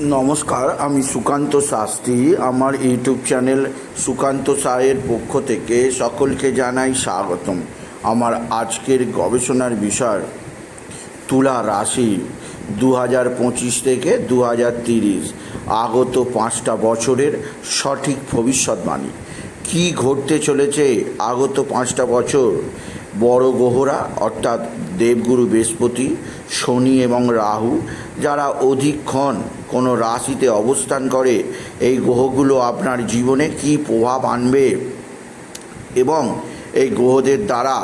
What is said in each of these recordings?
নমস্কার, আমি সুকান্ত শাস্ত্রী। আমার ইউটিউব চ্যানেল সুকান্ত সায়ের পক্ষ থেকে সকলকে জানাই স্বাগতম। আমার আজকের গবেষণার বিষয়, তুলা রাশি দু হাজার পঁচিশ থেকে দু হাজার তিরিশ, আগত পাঁচটা বছরের সঠিক ভবিষ্যৎবাণী। কী ঘটতে চলেছে আগত পাঁচটা বছর? বড় গ্রহরা অর্থাৎ দেবগুরু বৃহস্পতি, শনি এবং রাহু, যারা অধিকক্ষণ কোনো রাশিতে অবস্থান করে, এই গ্রহগুলো আপনার জীবনে কী প্রভাব আনবে এবং এই গ্রহদের দ্বারা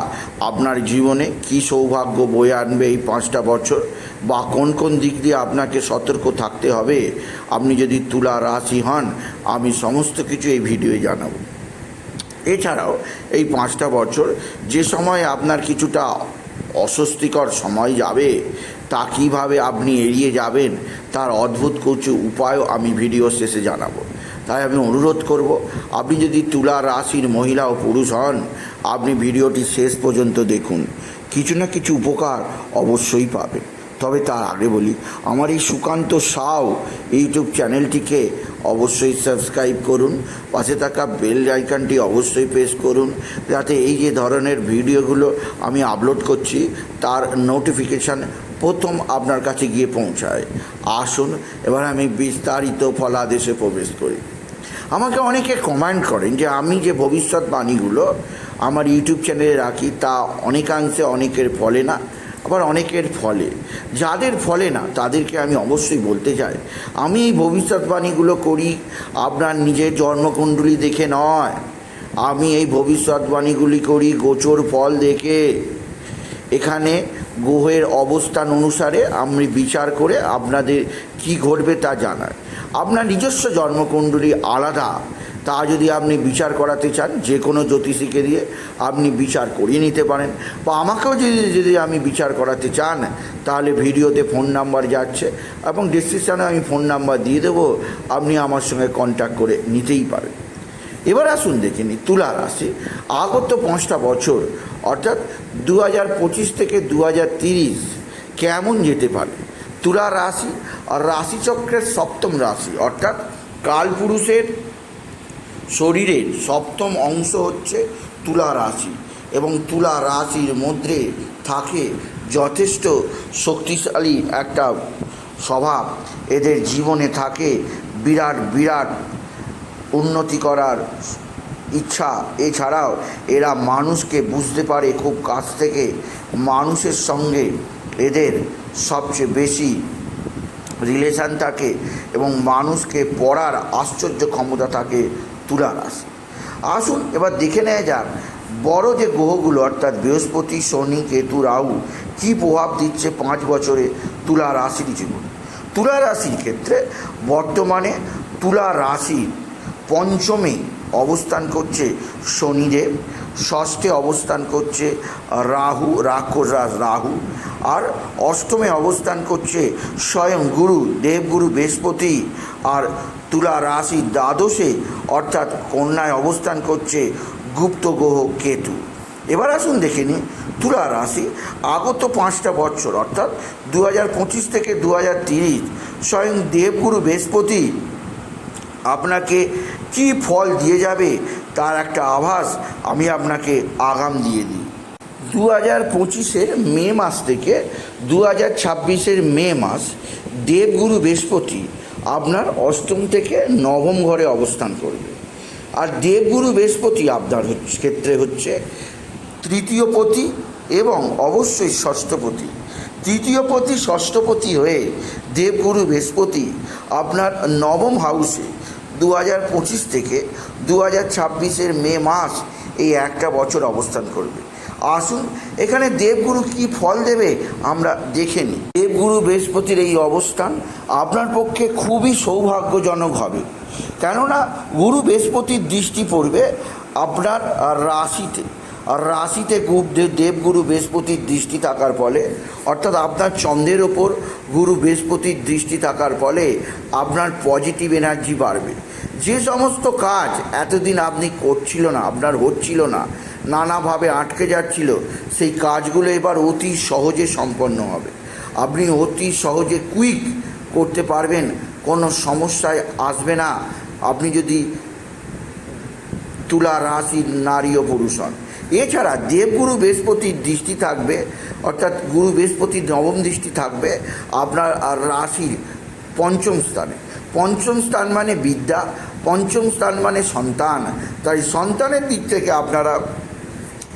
আপনার জীবনে কী সৌভাগ্য বয়ে আনবে এই পাঁচটা বছর বা কোন কোন দিক দিয়ে আপনাকে সতর্ক থাকতে হবে, আপনি যদি তুলা রাশি হন, আমি সমস্ত কিছু এই ভিডিওয়ে জানাব। এছাড়াও এই পাঁচটা বছর যে সময় আপনার কিছুটা অস্বস্তিকর সময় যাবে তা কীভাবে আপনি এড়িয়ে যাবেন? তার অদ্ভুত কিছু উপায়ও আমি ভিডিও শেষে জানাব। তাই আমি অনুরোধ করব, আপনি যদি তুলা রাশির মহিলা ও পুরুষ হন, আপনি ভিডিওটি শেষ পর্যন্ত দেখুন। কিছু না কিছু উপকার অবশ্যই পাবেন। তবে তার আগে বলি, আমার এই সুকান্ত সাউ ইউটিউব চ্যানেলটিকে অবশ্যই সাবস্ক্রাইব করুন, পাশে থাকা বেল আইকনটি অবশ্যই প্রেস করুন, যাতে এই যে ধরনের ভিডিওগুলো আমি আপলোড করছি, তার নোটিফিকেশান প্রথম আপনার কাছে গিয়ে পৌঁছায়। আসুন, এবার আমি বিস্তারিত ফলাদেশে প্রবেশ করি। আমাকে অনেকে কমেন্ট করেন যে, আমি যে ভবিষ্যৎবাণীগুলো আমার ইউটিউব চ্যানেলে রাখি, তা অনেকাংশে অনেকের ফলে না, আবার অনেকের ফলে। যাদের ফলে না, তাদেরকে আমি অবশ্যই বলতে চাই, আমি এই ভবিষ্যৎবাণীগুলো করি আপনার নিজের জন্মকুণ্ডলী দেখে নয়। আমি এই ভবিষ্যৎবাণীগুলি করি গোচর ফল দেখে। এখানে গ্রহের অবস্থান অনুসারে আমি বিচার করে আপনাদের কি ঘটবে তা জানার। আপনার নিজস্ব জন্মকুণ্ডলী আলাদা, তা যদি আপনি বিচার করাতে চান যে কোনো জ্যোতিষীকে দিয়ে আপনি বিচার করিয়ে নিতে পারেন। বা আমাকেও যদি যদি আমি বিচার করাতে চান, তাহলে ভিডিওতে ফোন নাম্বার যাচ্ছে এবং ডিসক্রিপশানে আমি ফোন নাম্বার দিয়ে দেবো, আপনি আমার সঙ্গে কন্ট্যাক্ট করে নিতেই পারেন। এবার আসুন দেখে নিই, তুলা রাশি, আগত পাঁচটা বছর অর্থাৎ দু হাজার পঁচিশ থেকে দু হাজার তিরিশ কেমন যেতে পারে? তুলা রাশি আর রাশিচক্রের সপ্তম রাশি, অর্থাৎ কালপুরুষের শরীরের সপ্তম অংশ হচ্ছে তুলা রাশি এবং তুলা রাশির মধ্যে থাকে যথেষ্ট শক্তিশালী একটা স্বভাব। এদের জীবনে থাকে বিরাট বিরাট উন্নতি করার ইচ্ছা। এছাড়াও এরা মানুষকে বুঝতে পারে খুব কাছ থেকে। মানুষের সঙ্গে এদের সবচেয়ে বেশি রিলেশান থাকে এবং মানুষকে পড়ার আশ্চর্য ক্ষমতা থাকে তুলা রাশি আসুন এবার দেখে নেওয়া যাক, বড় যে গ্রহগুলো, অর্থাৎ বৃহস্পতি, শনি, কেতু, রাহু, কী প্রভাব দিচ্ছে পাঁচ বছরে তুলা রাশির জীবন? তুলা রাশির ক্ষেত্রে বর্তমানে তুলা রাশির পঞ্চমে অবস্থান করছে শনিদেব, ষষ্ঠে অবস্থান করছে রাহু রাক্ষস রাহু, আর অষ্টমে অবস্থান করছে স্বয়ং গুরু, দেবগুরু বৃহস্পতি, আর তুলা রাশি দ্বাদশে, অর্থাৎ কন্যায় অবস্থান করছে গুপ্ত গ্রহ কেতু। এবার আসুন দেখে নিই, তুলা রাশি আগত পাঁচটা বছর অর্থাৎ দু হাজার পঁচিশ থেকে দু স্বয়ং দেবগুরু বৃহস্পতি আপনাকে কি ফল দিয়ে যাবে তার একটা আভাস আমি আপনাকে আগাম দিয়ে দিই। দু হাজার পঁচিশের মে মাস থেকে দু হাজার ছাব্বিশের মে মাস দেবগুরু বৃহস্পতি আপনার অষ্টম থেকে নবম ঘরে অবস্থান করবে। আর দেবগুরু বৃহস্পতি আপনার ক্ষেত্রে হচ্ছে তৃতীয় পতি এবং অবশ্যই ষষ্ঠপতি তৃতীয় পতি ষষ্ঠপতি হয়ে দেবগুরু বৃহস্পতি আপনার নবম হাউসে দু হাজার পঁচিশ থেকে দু হাজার ছাব্বিশের মে মাস এই একটা বছর অবস্থান করবে। আসুন, এখানে দেবগুরু কি ফল দেবে আমরা দেখে নিই। দেবগুরু বৃহস্পতির এই অবস্থান আপনার পক্ষে খুবই সৌভাগ্যজনক হবে। কেননা, গুরু বৃহস্পতির দৃষ্টি পড়বে আপনার রাশিতে। আর রাশিতে দেবগুরু বৃহস্পতির দৃষ্টি থাকার ফলে, অর্থাৎ আপনার চন্দ্রের ওপর গুরু বৃহস্পতির দৃষ্টি থাকার ফলে আপনার পজিটিভ এনার্জি বাড়বে। যে সমস্ত কাজ এতদিন আপনি করছিল না, আপনার হচ্ছিল না, নানাভাবে আটকে যাচ্ছিল, সেই কাজগুলো এবার অতি সহজে সম্পন্ন হবে। আপনি অতি সহজে কুইক করতে পারবেন, কোনো সমস্যায় আসবে না। আপনি যদি তুলা রাশি নারী ও পুরুষ হন। এছাড়া দেবগুরু বৃহস্পতির দৃষ্টি থাকবে, অর্থাৎ গুরু বৃহস্পতির নবম দৃষ্টি থাকবে, আপনার আর রাশির পঞ্চম স্থানে। পঞ্চম স্থান মানে বিদ্যা, পঞ্চম স্থান মানে সন্তান। তাই সন্তানের দিক থেকে আপনারা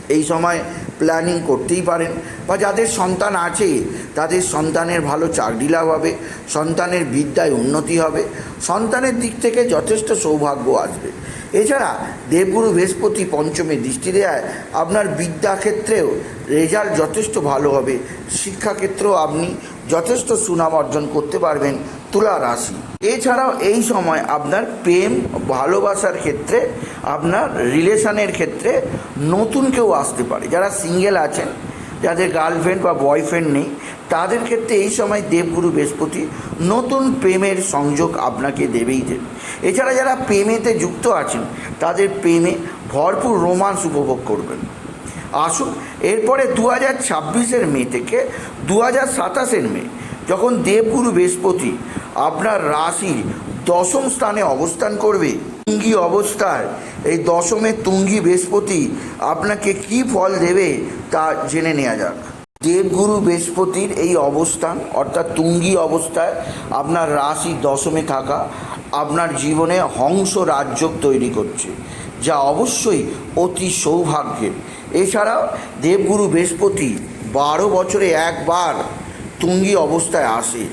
এই সময় প্ল্যানিং করতেই পারেন। বা যাদের সন্তান আছে, তাদের সন্তানের ভালো চাকরি লাভ হবে, সন্তানের বিদ্যায় উন্নতি হবে, সন্তানের দিক থেকে যথেষ্ট সৌভাগ্য আসবে। এছাড়া দেবগুরু বৃহস্পতি পঞ্চমে দৃষ্টি দেয়, আপনার বিদ্যাক্ষেত্রেও রেজাল্ট যথেষ্ট ভালো হবে। শিক্ষাক্ষেত্রেও আপনি যথেষ্ট সুনাম অর্জন করতে পারবেন। তুলা রাশি। এছাড়াও এই সময় আপনার প্রেম, ভালোবাসার ক্ষেত্রে, আপনার রিলেশনের ক্ষেত্রে নতুন কেউ আসতে পারে। যারা সিঙ্গেল আছেন, যাদের গার্লফ্রেন্ড বা বয়ফ্রেন্ড নেই, তাদের ক্ষেত্রে এই সময় দেবগুরু বৃহস্পতি নতুন প্রেমের সংযোগ আপনাকে দেবেই দেবে। এছাড়া যারা প্রেমেতে যুক্ত আছেন, তাদের প্রেমে ভরপুর রোমান্স উপভোগ করবেন। আসুন, এরপরে দু হাজার ছাব্বিশের মে থেকে দু হাজার সাতাশের মে যখন দেবগুরু বৃহস্পতি আপনার রাশির দশম স্থানে অবস্থান করবে, তুঙ্গি অবস্থায়, এই দশমে তুঙ্গি বৃহস্পতি আপনাকে কি ফল দেবে তা জেনে নেওয়া যাক। দেবগুরু বৃহস্পতির এই অবস্থান, অর্থাৎ তুঙ্গি অবস্থায় আপনার রাশি দশমে থাকা আপনার জীবনে হংস রাজ্য তৈরি করছে, যা অবশ্যই অতি সৌভাগ্যের। এছাড়াও দেবগুরু বৃহস্পতি বারো বছরে একবার তুঙ্গি অবস্থায় আসে,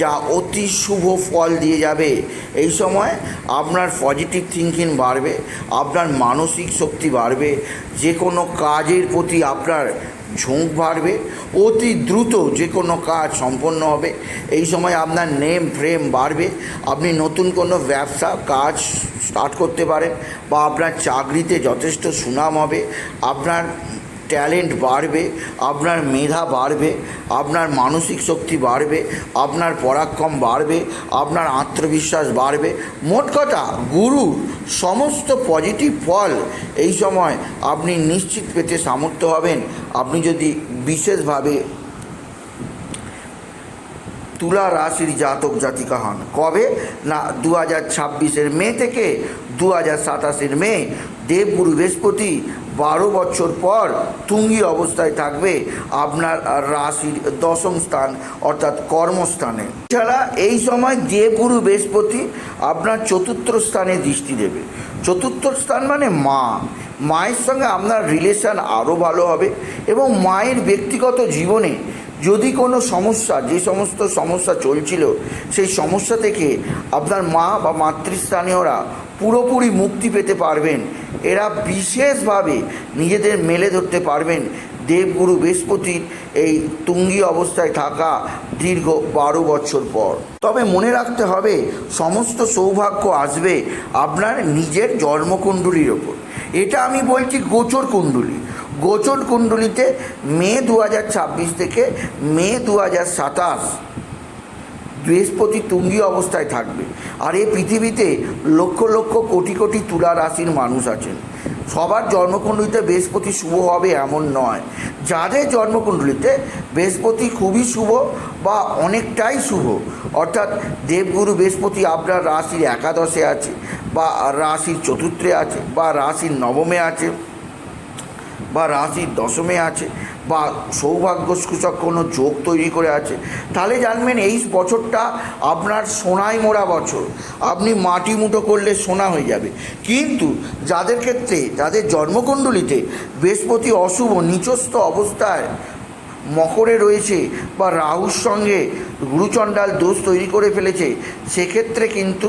যা অতি শুভ ফল দিয়ে যাবে। এই সময় আপনার পজিটিভ থিঙ্কিং বাড়বে, আপনার মানসিক শক্তি বাড়বে যে কোনো কাজের প্রতি আপনার ঝোঁক বাড়বে, অতি দ্রুত যে কোনো কাজ সম্পন্ন হবে। এই সময় আপনার নেম ফ্রেম বাড়বে, আপনি নতুন কোনো ব্যবসা, কাজ স্টার্ট করতে পারেন, বা আপনার চাকরিতে যথেষ্ট সুনাম হবে, আপনার ট্যালেন্ট বাড়বে, আপনার মেধা বাড়বে, আপনার মানসিক শক্তি বাড়বে, আপনার পরাক্রম বাড়বে, আপনার আত্মবিশ্বাস বাড়বে। মোট কথা গুরুর সমস্ত পজিটিভ ফল এই সময় আপনি নিশ্চিত পেতে সামর্থ্য হবেন। আপনি যদি বিশেষভাবে তুলা রাশির জাতক জাতিকা হন। কবে? না দু হাজার ছাব্বিশের মে থেকে দু হাজার সাতাশের মে। দেবগুরু বৃহস্পতি বারো বছর পর তুঙ্গি অবস্থায় থাকবে আপনার রাশির দশম স্থান, অর্থাৎ কর্মস্থানে। এছাড়া এই সময় দেবগুরু বৃহস্পতি আপনার চতুর্থ স্থানে দৃষ্টি দেবে। চতুর্থ স্থান মানে মা। মায়ের সঙ্গে আপনার রিলেশান আরও ভালো হবে এবং মায়ের ব্যক্তিগত জীবনে যদি কোনো সমস্যা, যে সমস্ত সমস্যা চলছিল, সেই সমস্যা থেকে আপনার মা বা মাতৃস্থানীয়রা পুরোপুরি মুক্তি পেতে পারবেন এরা বিশেষভাবে নিজেদের মেলে ধরতে পারবেন। দেবগুরু বৃহস্পতির এই তুঙ্গি অবস্থায় থাকা দীর্ঘ বারো বছর পর। তবে মনে রাখতে হবে, সমস্ত সৌভাগ্য আসবে আপনার নিজের জন্মকুণ্ডলীর ওপর। এটা আমি বলছি গোচর কুণ্ডলী। গোচর কুণ্ডলিতে মে দু হাজার ছাব্বিশ থেকে মে দু হাজার সাতাশ বৃহস্পতি তুঙ্গি অবস্থায় থাকবে। আর এই পৃথিবীতে লক্ষ লক্ষ কোটি কোটি তুলা রাশির মানুষ আছেন। সবার জন্মকুণ্ডলিতে বৃহস্পতি শুভ হবে এমন নয়। যাদের জন্মকুণ্ডলিতে বৃহস্পতি খুবই শুভ বা অনেকটাই শুভ, অর্থাৎ দেবগুরু বৃহস্পতি আপনার রাশির একাদশে আছে বা রাশির চতুর্থে আছে বা রাশির নবমে আছে বা রাশির দশমে আছে বা সৌভাগ্য সূচক কোনো যোগ তৈরি করে আছে, তাহলে জানবেন এই বছরটা আপনার সোনায় মোড়া বছর। আপনি মাটি মুঠো করলে সোনা হয়ে যাবে। কিন্তু যাদের ক্ষেত্রে, যাদের জন্মকুণ্ডলিতে বৃহস্পতি অশুভ, নিচস্থ অবস্থায় মকরে রয়েছে বা রাহুর সঙ্গে গুরুচণ্ডাল দোষ তৈরি করে ফেলেছে, সেক্ষেত্রে কিন্তু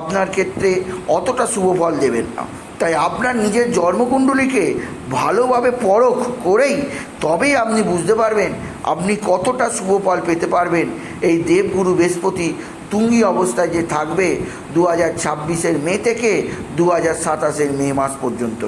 আপনার ক্ষেত্রে অতটা শুভ ফল দেবেন না। তাই আপনার নিজের জন্মকুণ্ডলীকে ভালোভাবে পরখ করেই তবেই আপনি বুঝতে পারবেন আপনি কতটা শুভ ফল পেতে পারবেন। এই দেবগুরু বৃহস্পতি তুঙ্গি অবস্থায় যে থাকবে দু হাজার ছাব্বিশের মে থেকে দু হাজার সাতাশের মে মাস পর্যন্ত।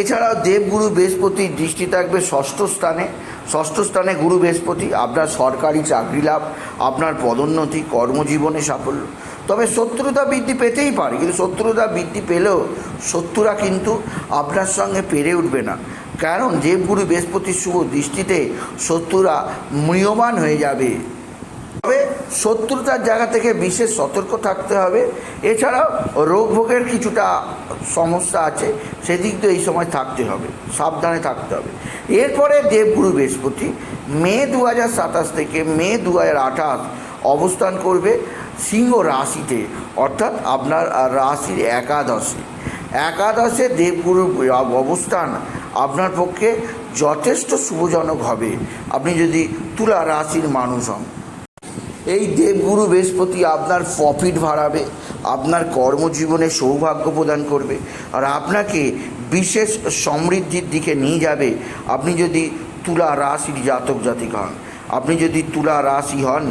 এছাড়াও দেবগুরু বৃহস্পতির দৃষ্টি থাকবে ষষ্ঠ স্থানে। ষষ্ঠ স্থানে গুরু বৃহস্পতি, আপনার সরকারি চাকরি লাভ, আপনার পদোন্নতি, কর্মজীবনে সাফল্য। তবে শত্রুতা বৃদ্ধি পেতেই পারে, কিন্তু শত্রুতা বৃদ্ধি পেলেও শত্রুরা কিন্তু আপনার সঙ্গে পেরে উঠবে না। কারণ দেবগুরু বৃহস্পতির শুভ দৃষ্টিতে শত্রুরা ম্রিয়মান হয়ে যাবে। তবে শত্রুতার জায়গা থেকে বিশেষ সতর্ক থাকতে হবে। এছাড়াও রোগ ভোগের কিছুটা সমস্যা আছে, সেদিক দিয়ে এই সময় থাকতে হবে, সাবধানে থাকতে হবে। এরপরে দেবগুরু বৃহস্পতি, মে দু হাজার সাতাশ থেকে মে দু হাজার আঠাশ অবস্থান করবে। সিংহ রাশিতে, অর্থাৎ আপনার রাশির একাদশে। একাদশে দেবগুরুর অবস্থান আপনার পক্ষে যথেষ্ট শুভজনক হবে। আপনি যদি তুলা রাশির মানুষ হন, এই দেবগুরু বৃহস্পতি আপনার প্রফিট বাড়াবে, আপনার কর্মজীবনে সৌভাগ্য প্রদান করবে, আর আপনাকে বিশেষ সমৃদ্ধির দিকে নিয়ে যাবে। আপনি যদি তুলা রাশির জাতক জাতিক হন, আপনি যদি তুলা রাশি হন,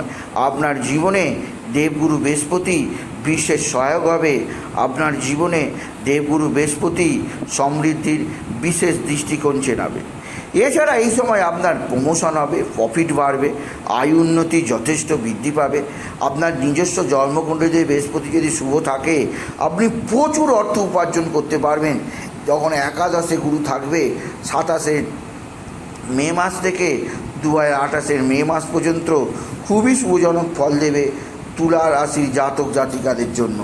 আপনার জীবনে দেবগুরু বৃহস্পতি বিশেষ সহায়ক হবে। আপনার জীবনে দেবগুরু বৃহস্পতি সমৃদ্ধির বিশেষ দৃষ্টিকোণ চেনাবে। এছাড়া এই সময় আপনার প্রমোশন হবে প্রফিট বাড়বে, আয় উন্নতি যথেষ্ট বৃদ্ধি পাবে। আপনার নিজস্ব জন্মকুণ্ডলীতে বৃহস্পতি যদি শুভ থাকে, আপনি প্রচুর অর্থ উপার্জন করতে পারবেন। যখন একাদশে গুরু থাকবে, সাতাশে মে মাস থেকে দু হাজার আঠাশের মে মাস পর্যন্ত খুবই শুভজনক ফল দেবে। তুলা রাশির জাতক জাতিকাদের জন্য।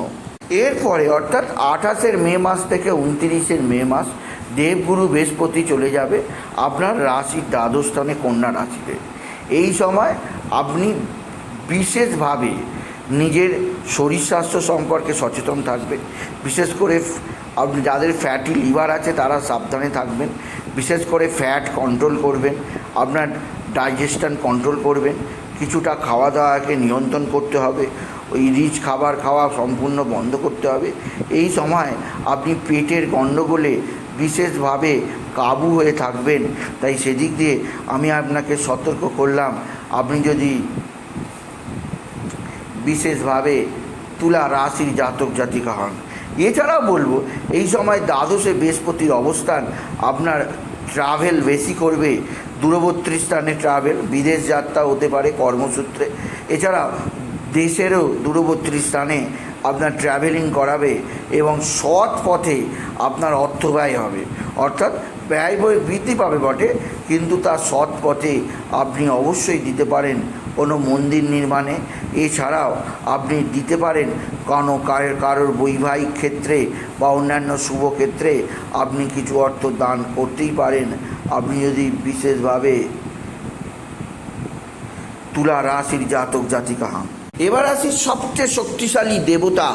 এরপরে অর্থাৎ আঠাশের মে মাস থেকে উনতিরিশের মে মাস দেবগুরু বৃহস্পতি চলে যাবে আপনার রাশির দ্বাদশ স্থানে কন্যা রাশিতে। এই সময় আপনি বিশেষভাবে নিজের শরীর স্বাস্থ্য সম্পর্কে সচেতন থাকবেন। বিশেষ করে আপনি যাদের ফ্যাটি লিভার আছে তারা সাবধানে থাকবেন। বিশেষ করে ফ্যাট কন্ট্রোল করবেন, আপনার ডাইজেশন কন্ট্রোল করবেন। কিছুটা খাওয়া দাওয়াকে নিয়ন্ত্রণ করতে হবে, ওই রিচ খাবার খাওয়া সম্পূর্ণ বন্ধ করতে হবে। এই সময় আপনি পেটের গণ্ডগোলে বিশেষভাবে কাবু হয়ে থাকবেন। তাই সেদিক দিয়ে আমি আপনাকে সতর্ক করলাম, আপনি যদি বিশেষভাবে তুলা রাশির জাতক জাতিকা হন। এছাড়াও বলব, এই সময় দ্বাদশে বৃহস্পতির অবস্থান আপনার ট্রাভেল বেশি করবে। দূরবর্তী স্থানে ট্রাভেল বিদেশ যাত্রা হতে পারে কর্মসূত্রে। এছাড়া দেশেরও দূরবর্তী স্থানে আপনার ট্রাভেলিং করাবে এবং সৎ পথে আপনার অর্থ ব্যয় হবে। অর্থাৎ ব্যয় বই বৃদ্ধি পাবে বটে, কিন্তু তার সৎ পথে আপনি অবশ্যই দিতে পারেন কোনো মন্দির নির্মাণে। এছাড়াও আপনি দিতে পারেন কোনো কারোর বৈবাহিক ক্ষেত্রে বা অন্যান্য শুভ ক্ষেত্রে আপনি কিছু অর্থ দান করতেই পারেন। আপনি যদি বিশেষভাবে তুলা রাশির জাতক জাতিকা হন। এবার আসি সবচেয়ে শক্তিশালী দেবতা,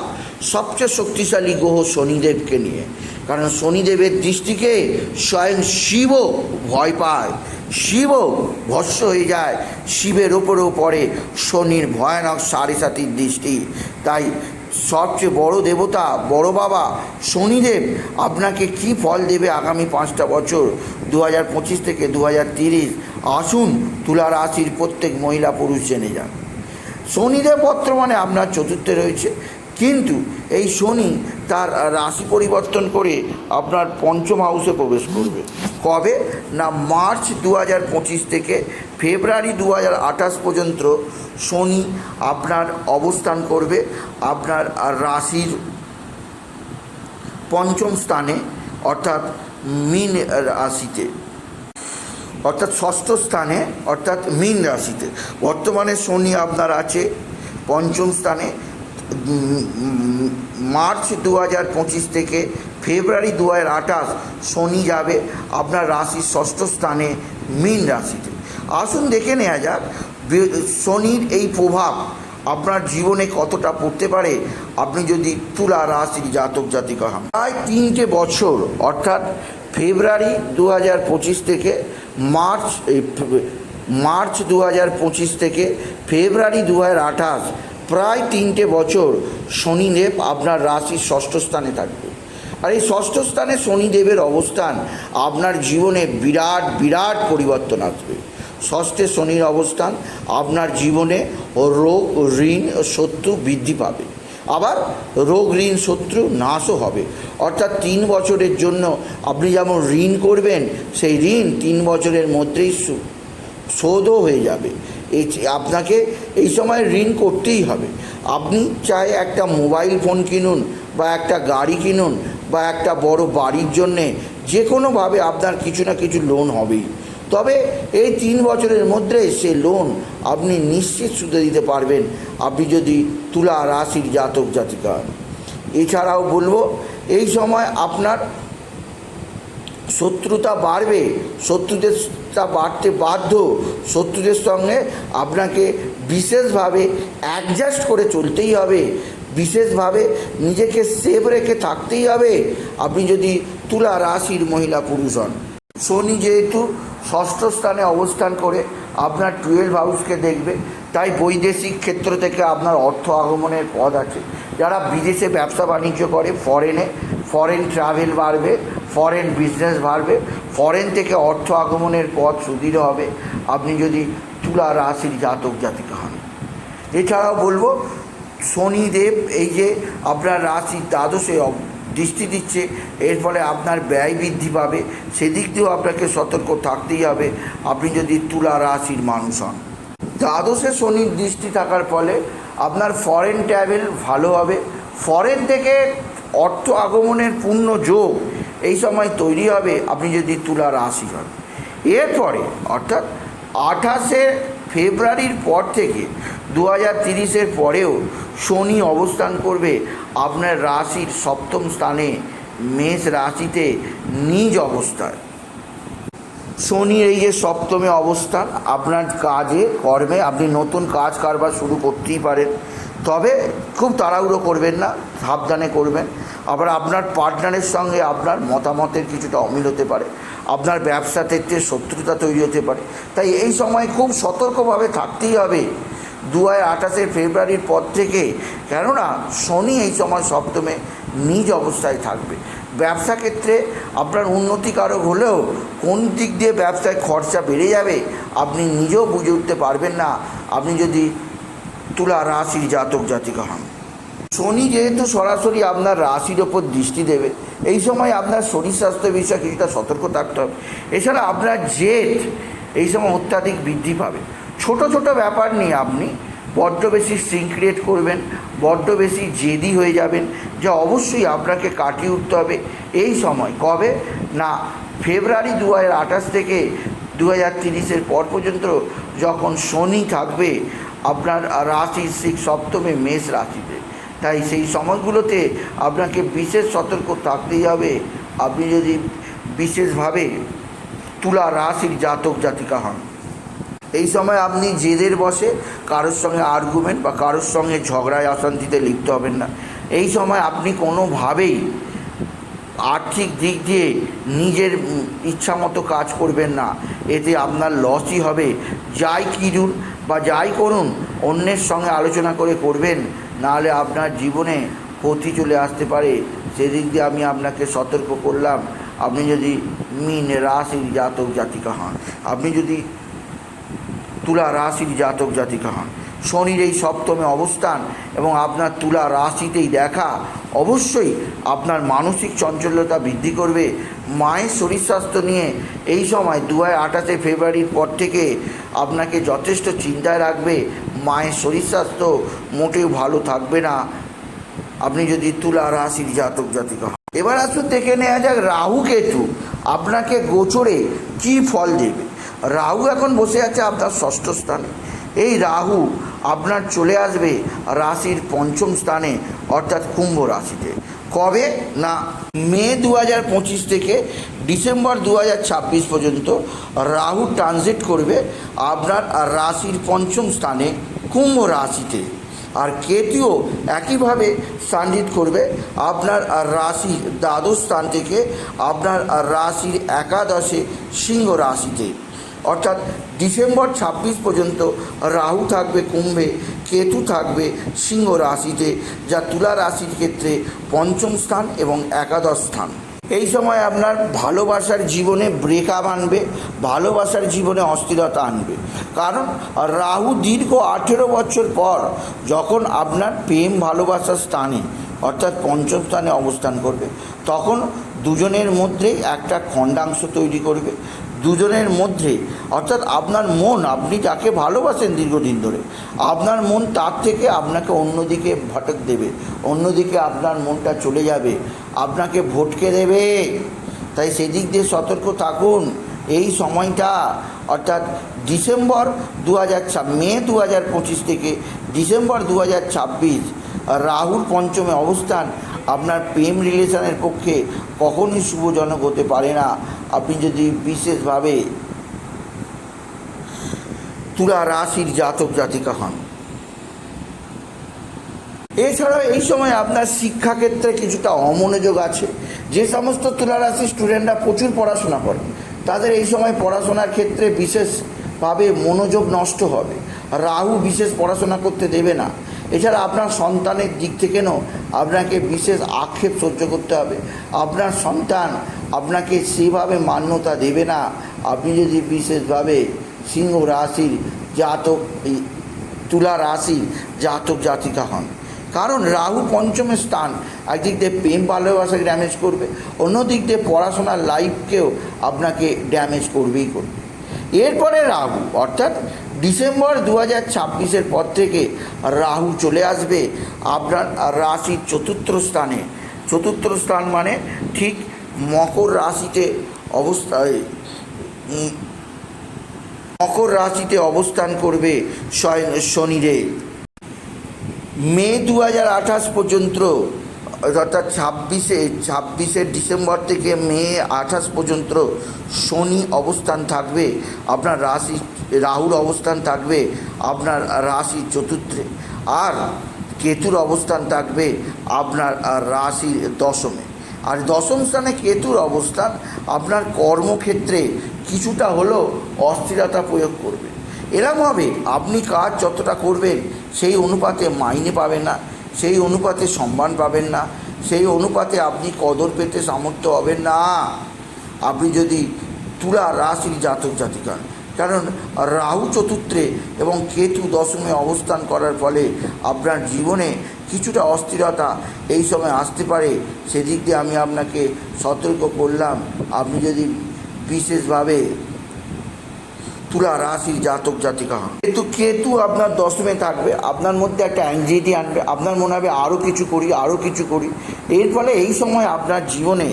সবচেয়ে শক্তিশালী গ্রহ শনিদেবকে নিয়ে। কারণ শনিদেবের দৃষ্টিকে স্বয়ং শিবও ভয় পায়। শিবও ভস্য হয়ে যায়। শিবের ওপরেও পড়ে শনির ভয়ানক সাড়ে সাতির দৃষ্টি। তাই সবচেয়ে বড় দেবতা, বড় বাবা শনিদেব আপনাকে কি ফল দেবে আগামী পাঁচটা বছর? দু হাজার পঁচিশ থেকে দু আসুন তুলা রাশির প্রত্যেক মহিলা পুরুষ জেনে যান। শনিদেব বর্তমানে আপনার চতুর্থে রয়েছে। কিন্তু এই শনি তার রাশি পরিবর্তন করে আপনার পঞ্চম হাউসে প্রবেশ করবে। কবে? না, মার্চ দু হাজার পঁচিশ থেকে ফেব্রুয়ারি দু হাজার আঠাশ পর্যন্ত শনি আপনার অবস্থান করবে। আপনার রাশির পঞ্চম স্থানে, অর্থাৎ মিন রাশিতে। অর্থাৎ ষষ্ঠ স্থানে, অর্থাৎ মীন রাশিতে। বর্তমানে শনি আপনার আছে পঞ্চম স্থানে মার্চ দু হাজার পঁচিশ থেকে ফেব্রুয়ারি দু হাজার আঠাশ শনি যাবে আপনার রাশির ষষ্ঠ স্থানে মীন রাশিতে। আসুন দেখে নেওয়া যাক শনির এই প্রভাব আপনার জীবনে কতটা পড়তে পারে? আপনি যদি তুলা রাশির জাতক জাতিকা হন। প্রায় তিনটে বছর, অর্থাৎ ফেব্রুয়ারি দু হাজার পঁচিশ থেকে মার্চ মার্চ দু হাজার পঁচিশ থেকে ফেব্রুয়ারি দু হাজার আঠাশ প্রায় তিনটে বছর শনিদেব আপনার রাশির ষষ্ঠ স্থানে থাকবে। আর এই ষষ্ঠ স্থানে শনিদেবের অবস্থান আপনার জীবনে বিরাট বিরাট পরিবর্তন আসবে। ষষ্ঠে শনির অবস্থান আপনার জীবনে রোগ, ঋণ, শত্রু বৃদ্ধি পাবে। আবার রোগ, ঋণ, শত্রু নাশও হবে। অর্থাৎ তিন বছরের জন্য আপনি যেমন ঋণ করবেন, সেই ঋণ তিন বছরের মধ্যেই শোধও হয়ে যাবে। এই আপনাকে এই সময় ঋণ করতেই হবে। আপনি চাই একটা মোবাইল ফোন কিনুন বা একটা গাড়ি কিনুন বা একটা বড় বাড়ির জন্যে যে কোনোভাবে আপনার কিছু না কিছু লোন হবেই। তবে এই তিন বছরের মধ্যে সে লোন আপনি নিশ্চিত সুদে দিতে পারবেন। আপনি যদি তুলা রাশির জাতক জাতিকা। এছাড়াও বলব, এই সময় আপনার শত্রুতা বাড়বে শত্রুদেরটা বাড়তে বাধ্য, শত্রুদের সঙ্গে আপনাকে বিশেষভাবে অ্যাডজাস্ট করে চলতেই হবে, বিশেষভাবে নিজেকে সেভ রেখে থাকতেই হবে। আপনি যদি তুলা রাশির মহিলা পুরুষ হন, শনি যেহেতু ষষ্ঠ স্থানে অবস্থান করে আপনার টুয়েলভ হাউসকে দেখবে, তাই বৈদেশিক ক্ষেত্র থেকে আপনার অর্থ আগমনের পথ আছে। যারা বিদেশে ব্যবসা বাণিজ্য করে ফরেনে ফরেন ট্রাভেল বাড়বে ফরেন বিজনেস বাড়বে ফরেন থেকে অর্থ আগমনের পথ সুদৃঢ় হবে। আপনি যদি তুলা রাশির জাতক জাতিকা হন। এছাড়াও বলব, শনিদেব এই যে আপনার রাশি দ্বাদশে দৃষ্টি দিচ্ছে, এর ফলে আপনার ব্যয় বৃদ্ধি পাবে। সেদিক দিয়েও আপনাকে সতর্ক থাকতেই হবে। আপনি যদি তুলা রাশির মানুষ হন। দ্বাদশে শনির দৃষ্টি থাকার ফলে আপনার ফরেন ট্রাভেল ভালো হবে। ফরেন থেকে অর্থ আগমনের পূর্ণ যোগ এই সময় তৈরি হবে, আপনি যদি তুলা রাশি হন। এরপরে, অর্থাৎ আঠাশে ফেব্রুয়ারির পর থেকে দু হাজার তিরিশের পরেও শনি অবস্থান করবে। আপনার রাশির সপ্তম স্থানে মেষ রাশিতে নিজ অবস্থায়। শনির এই যে সপ্তমে অবস্থান, আপনার কাজে, কর্মে আপনি নতুন কাজ কারবার শুরু করতেই পারেন। তবে খুব তাড়াহুড়ো করবেন না, সাবধানে করবেন। আবার আপনার পার্টনারের সঙ্গে আপনার মতামতের কিছুটা অমিল হতে পারে, আপনার ব্যবসা ক্ষেত্রে শত্রুতা তৈরি হতে পারে। তাই এই সময় খুব সতর্কভাবে থাকতেই হবে দু হাজার আঠাশের ফেব্রুয়ারির পর থেকে, কেননা শনি এই সময় সপ্তমে নিজ অবস্থায় থাকবে। ব্যবসা ক্ষেত্রে আপনার উন্নতিকারক হলেও কোন দিক দিয়ে ব্যবসায় খরচা বেড়ে যাবে, আপনি নিজেও বুঝে উঠতে পারবেন না। আপনি যদি তুলা রাশির জাতক জাতিকা হন। শনি যেহেতু সরাসরি আপনার রাশির ওপর দৃষ্টি দেবে, এই সময় আপনার শরীর স্বাস্থ্য বিষয়ে কিছুটা সতর্ক থাকতে হবে। এছাড়া আপনার জেদ এই সময় অত্যাধিক বৃদ্ধি পাবে। ছোট ছোট ব্যাপার নিয়ে আপনি বড্ড বেশি স্ট্রিং ক্রিয়েট করবেন, বড্ড বেশি জেদি হয়ে যাবেন, যা অবশ্যই আপনাকে কাটিয়ে উঠতে হবে এই সময়। কবে? না, ফেব্রুয়ারি দু হাজার আঠাশ থেকে দু হাজার তিরিশের পর পর্যন্ত যখন শনি থাকবে আপনার রাশি ঠিক সপ্তমে মেষ রাশিতে। তাই সেই সময়গুলোতে আপনাকে বিশেষ সতর্ক থাকতেই হবে। আপনি যদি বিশেষভাবে তুলা রাশির জাতক জাতিকা হন, এই সময় আপনি জেদের বসে কারোর সঙ্গে আর্গুমেন্ট বা কারোর সঙ্গে ঝগড়ায় অশান্তিতে লিপ্ত হবেন না। এই সময় আপনি কোনোভাবেই আর্থিক দিক দিয়ে নিজের ইচ্ছা মতো কাজ করবেন না। এতে আপনার লসই হবে। যাই কিনুন বা যাই করুন, অন্যের সঙ্গে আলোচনা করে করবেন, নাহলে আপনার জীবনে ক্ষতি চলে আসতে পারে। সেদিক দিয়ে আমি আপনাকে সতর্ক করলাম, আপনি যদি মিন রাশির জাতক জাতিকা হন, আপনি যদি তুলা রাশির জাতক জাতিকা হন শনির এই সপ্তমে অবস্থান এবং আপনার তুলা রাশিতেই দেখা, অবশ্যই আপনার মানসিক চঞ্চলতা বৃদ্ধি করবে। মায়ের শরীর স্বাস্থ্য নিয়ে এই সময় দু হাজার ফেব্রুয়ারির পর থেকে আপনাকে যথেষ্ট চিন্তায় রাখবে। মায়ের শরীর স্বাস্থ্য মোটেও ভালো থাকবে না। আপনি যদি তুলা রাশির জাতক জাতিকা এবার আসুন দেখে নেওয়া যাক রাহু কেতু, আপনাকে গোচরে কি ফল দেবে? রাহু এখন বসে আছে আপনার ষষ্ঠ স্থানে। এই রাহু আপনার চলে আসবে রাশির পঞ্চম স্থানে, অর্থাৎ কুম্ভ রাশিতে। কবে? না, মে দু হাজার পঁচিশ থেকে ডিসেম্বর দু হাজার ছাব্বিশ পর্যন্ত রাহু ট্রানজিট করবে আপনার রাশির পঞ্চম স্থানে, কুম্ভ রাশিতে। আর কেতুও একইভাবে ট্রানজিট করবে আপনার রাশি দ্বাদশ স্থান থেকে আপনার রাশির একাদশে সিংহ রাশিতে। অর্থাৎ ডিসেম্বর ছাব্বিশ পর্যন্ত রাহু থাকবে কুম্ভে, কেতু থাকবে সিংহ রাশিতে, যা তুলা রাশির ক্ষেত্রে পঞ্চম স্থান এবং একাদশ স্থান। এই সময় আপনার ভালোবাসার জীবনে ব্রেকআপ আনবে, ভালোবাসার জীবনে অস্থিরতা আনবে। কারণ রাহু দীর্ঘ আঠেরো বছর পর যখন আপনার প্রেম ভালোবাসার স্থানে, অর্থাৎ পঞ্চম স্থানে অবস্থান করবে, তখন দুজনের মধ্যে একটা খণ্ডাংশ তৈরি করবে। দুজনের মধ্যে, অর্থাৎ আপনার মন, আপনি যাকে ভালোবাসেন দীর্ঘদিন ধরে, আপনার মন তার থেকে আপনাকে অন্যদিকে ভটক দেবে, অন্যদিকে আপনার মনটা চলে যাবে, আপনাকে ভটকে দেবে। তাই সেদিক দিয়ে সতর্ক থাকুন। এই সময়টা, অর্থাৎ ডিসেম্বর দু হাজার মে দু হাজার পঁচিশ থেকে ডিসেম্বর দু হাজার ছাব্বিশ, রাহুর পঞ্চমে অবস্থান, আপনার প্রেম রিলেশনের পক্ষে কখনই শুভজনক হতে পারে না। আপনি যদি বিশেষভাবে তুলা রাশির জাতক জাতিকা হন। এছাড়াও এই সময় আপনার শিক্ষাক্ষেত্রে কিছুটা অমনোযোগ আছে। যে সমস্ত তুলা রাশির স্টুডেন্টরা প্রচুর পড়াশোনা করে তাদের এই সময় পড়াশোনার ক্ষেত্রে বিশেষভাবে মনোযোগ নষ্ট হবে। রাহু বিশেষ পড়াশোনা করতে দেবে না। এছাড়া আপনার সন্তানের দিক থেকেও আপনাকে বিশেষ আক্ষেপ সহ্য করতে হবে? আপনার সন্তান আপনাকে সেভাবে মান্যতা দেবে না। আপনি যদি বিশেষভাবে সিংহ রাশির জাতক তুলা রাশির জাতক জাতিকা হন। কারণ রাহু পঞ্চমের স্থান, একদিক দিয়ে প্রেম ভালোবাসাকে ড্যামেজ করবে অন্য দিক দিয়ে পড়াশোনার লাইফকেও আপনাকে ড্যামেজ করবেই করবে। এরপরে রাহু, অর্থাৎ ডিসেম্বর দু হাজার ছাব্বিশের পর থেকে রাহু চলে আসবে আপনার রাশির চতুর্থ স্থানে। চতুর্থ স্থান মানে ঠিক মকর রাশিতে অবস্থায় মকর রাশিতে অবস্থান করবে শনিরে মে দু হাজার আঠাশ পর্যন্ত অর্থাৎ ছাব্বিশে ছাব্বিশে ডিসেম্বর থেকে মে আঠাশ পর্যন্ত শনি অবস্থান থাকবে, আপনার রাশি, রাহুর অবস্থান থাকবে, আপনার রাশি চতুর্থে। আর কেতুর অবস্থান থাকবে আপনার রাশি দশমে। আর দশম স্থানে কেতুর অবস্থান, আপনার কর্মক্ষেত্রে কিছুটা হলেও অস্থিরতা প্রয়োগ করবে। এরমভাবে আপনি কাজ যতটা করবেন, সেই অনুপাতে মাইনে পাবেন না। সেই অনুপাতে সম্মান পাবেন না। সেই অনুপাতে আপনি কদর পেতে সামর্থ্য হবেন না। আপনি যদি তুলা রাশির জাতক জাতিকা হন। কারণ রাহু চতুর্থে এবং কেতু দশমে অবস্থান করার ফলে আপনার জীবনে কিছুটা অস্থিরতা এই সময় আসতে পারে। সেদিক দিয়ে আমি আপনাকে সতর্ক করলাম। আপনি যদি বিশেষভাবে তুলা রাশির জাতক জাতিকা। কিন্তু কেতু আপনার দশমে থাকবে, আপনার মধ্যে একটা অ্যাংজাইটি আনবে, আপনার মনে হবে আরও কিছু করি আরও কিছু করি। এর ফলে এই সময় আপনার জীবনে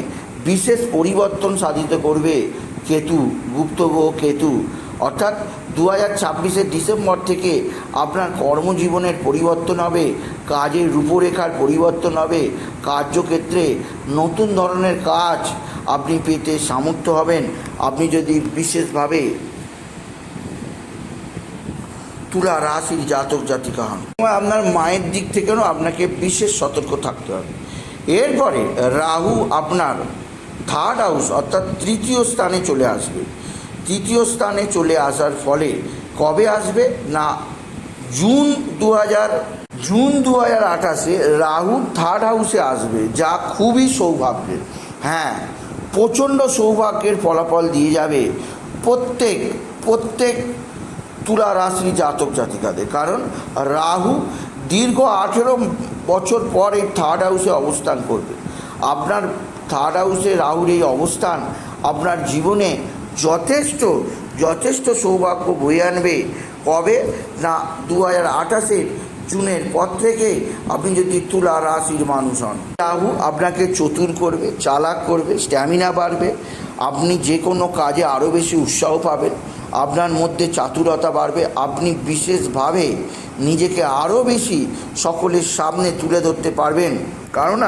বিশেষ পরিবর্তন সাধিত করবে কেতু গুপ্তগ্রহ কেতু। অর্থাৎ দু হাজার ছাব্বিশের ডিসেম্বর থেকে আপনার কর্মজীবনের পরিবর্তন হবে, কাজের রূপরেখার পরিবর্তন হবে, কার্যক্ষেত্রে নতুন ধরনের কাজ আপনি পেতে সামর্থ্য হবেন। আপনি যদি বিশেষভাবে তুলা রাশির জাতক জাতিকা হন। আপনার মায়ের দিক থেকেও আপনাকে বিশেষ সতর্ক থাকতে হবে। এরপরে রাহু আপনার থার্ড হাউস অর্থাৎ তৃতীয় স্থানে চলে আসবে। তৃতীয় স্থানে চলে আসার ফলে কবে আসবে? না, জুন দু হাজার জুন দু হাজার আঠাশে রাহু থার্ড হাউসে আসবে, যা খুবই সৌভাগ্যের। হ্যাঁ প্রচণ্ড সৌভাগ্যের ফলাফল দিয়ে যাবে। প্রত্যেক প্রত্যেক তুলা রাশি জাতক জাতিকাদের। কারণ রাহু দীর্ঘ আঠেরো বছর পর এই থার্ড হাউসে অবস্থান করবে। আপনার থার্ড হাউসে রাহুর এই অবস্থান আপনার জীবনে যথেষ্ট যথেষ্ট সৌভাগ্য বয়ে আনবে। কবে? না দু হাজার আঠাশের জুনের পর থেকে আপনি যদি তুলা রাশির মানুষ হন, রাহু আপনাকে চতুর করবে, চালাক করবে স্ট্যামিনা বাড়বে। আপনি যে কোনো কাজে আরও বেশি উৎসাহ পাবেন। আপনার মধ্যে চাতুরতা বাড়বে। আপনি বিশেষভাবে নিজেকে আরও বেশি সকলের সামনে তুলে ধরতে পারবেন। কারণ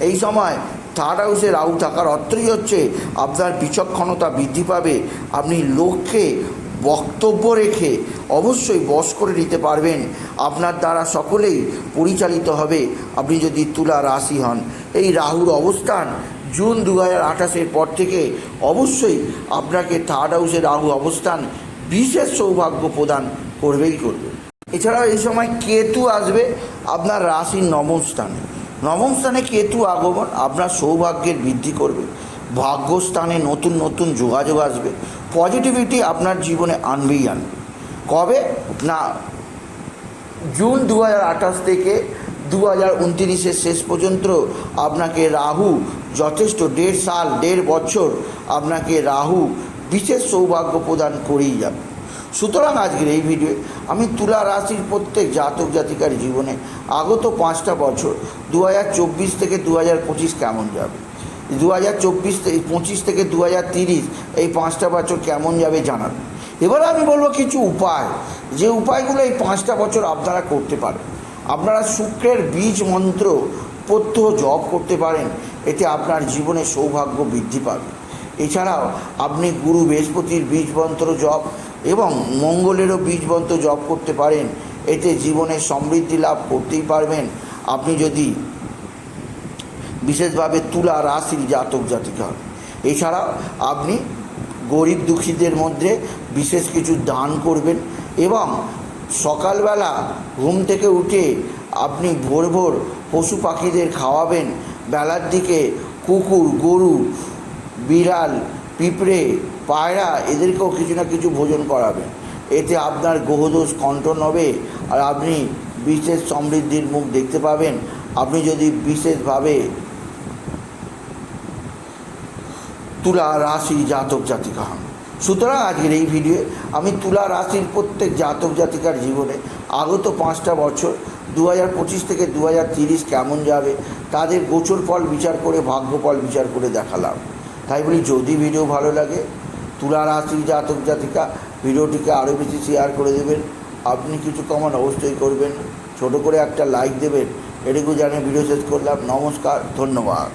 এই সময় থার্ড হাউসে রাহু থাকার অর্থই হচ্ছে আপনার বিচক্ষণতা বৃদ্ধি পাবে। আপনি লক্ষ্যে বক্তব্য রেখে অবশ্যই বশ করে নিতে পারবেন। আপনার দ্বারা সকলেই পরিচালিত হবে। আপনি যদি তুলা রাশি হন, এই রাহুর অবস্থান জুন দু হাজার আঠাশের পর থেকে অবশ্যই আপনাকে থার্ড হাউসের রাহু অবস্থান বিশেষ সৌভাগ্য প্রদান করবেই করবে। এছাড়াও এই সময় কেতু আসবে আপনার রাশির নবম স্থানে। নবম স্থানে কেতু আগমন আপনার সৌভাগ্যের বৃদ্ধি করবে। ভাগ্যস্থানে নতুন নতুন যোগাযোগ আসবে। পজিটিভিটি আপনার জীবনে আনবেই আনবে। কবে? না, জুন দু হাজার আঠাশ থেকে দু হাজার উনতিরিশের শেষ পর্যন্ত আপনাকে রাহু যথেষ্ট দেড় সাল, দেড় বছর আপনাকে রাহু বিশেষ সৌভাগ্য প্রদান করেই যাবে। সুতরাং আজকের এই ভিডিও আমি তুলা রাশির প্রত্যেক জাতক জাতিকার জীবনে আগত পাঁচটা বছর দু হাজার চব্বিশ থেকে দু হাজার পঁচিশ কেমন যাবে? দু হাজার চব্বিশ থেকে পঁচিশ থেকে দু হাজার তিরিশ এই পাঁচটা বছর কেমন যাবে জানান এবার আমি বলব কিছু উপায়, যে উপায়গুলো এই পাঁচটা বছর আপনারা করতে পারেন আপনারা শুক্রের বীজ মন্ত্র প্রত্যহ জপ করতে পারেন, এতে আপনার জীবনে সৌভাগ্য বৃদ্ধি পাবে। এছাড়াও আপনি গুরু বৃহস্পতির বীজ মন্ত্র জপ এবং মঙ্গলেরও বীজ মন্ত্র জপ করতে পারেন, এতে জীবনে সমৃদ্ধি লাভ করতেই পারবেন। আপনি যদি বিশেষভাবে তুলা রাশির জাতক জাতিকা এছাড়াও আপনি গরিব দুঃখীদের মধ্যে বিশেষ কিছু দান করবেন এবং সকালবেলা ঘুম থেকে উঠে আপনি ভোর ভোর পশু পাখিদের খাওয়াবেন। বেলার দিকে কুকুর, গরু, বিড়াল, পিঁপড়ে, পায়রা এদেরকেও কিছু না কিছু ভোজন করাবেন। এতে আপনার গ্রহদোষ কন্ট্রোল হবে আর আপনি বিশেষ সমৃদ্ধির মুখ দেখতে পাবেন। আপনি যদি বিশেষভাবে তুলা রাশি জাতক জাতিকা হন। সুতরাং আজকের এই ভিডিও আমি তুলা রাশির প্রত্যেক জাতক জাতিকার জীবনে আগত পাঁচটা বছর দু হাজার পঁচিশ থেকে দু হাজার তিরিশ কেমন যাবে, তাদের গোচর ফল বিচার করে, ভাগ্য ফল বিচার করে দেখালাম। তাই বলি, যদি ভিডিও ভালো লাগে, তুলা রাশির জাতক জাতিকা ভিডিওটিকে আরও বেশি শেয়ার করে দেবেন। আপনি কিছু কমান অবশ্যই করবেন। ছোট করে একটা লাইক দেবেন। এটুকু জানিয়ে ভিডিও শেষ করলাম। নমস্কার, ধন্যবাদ।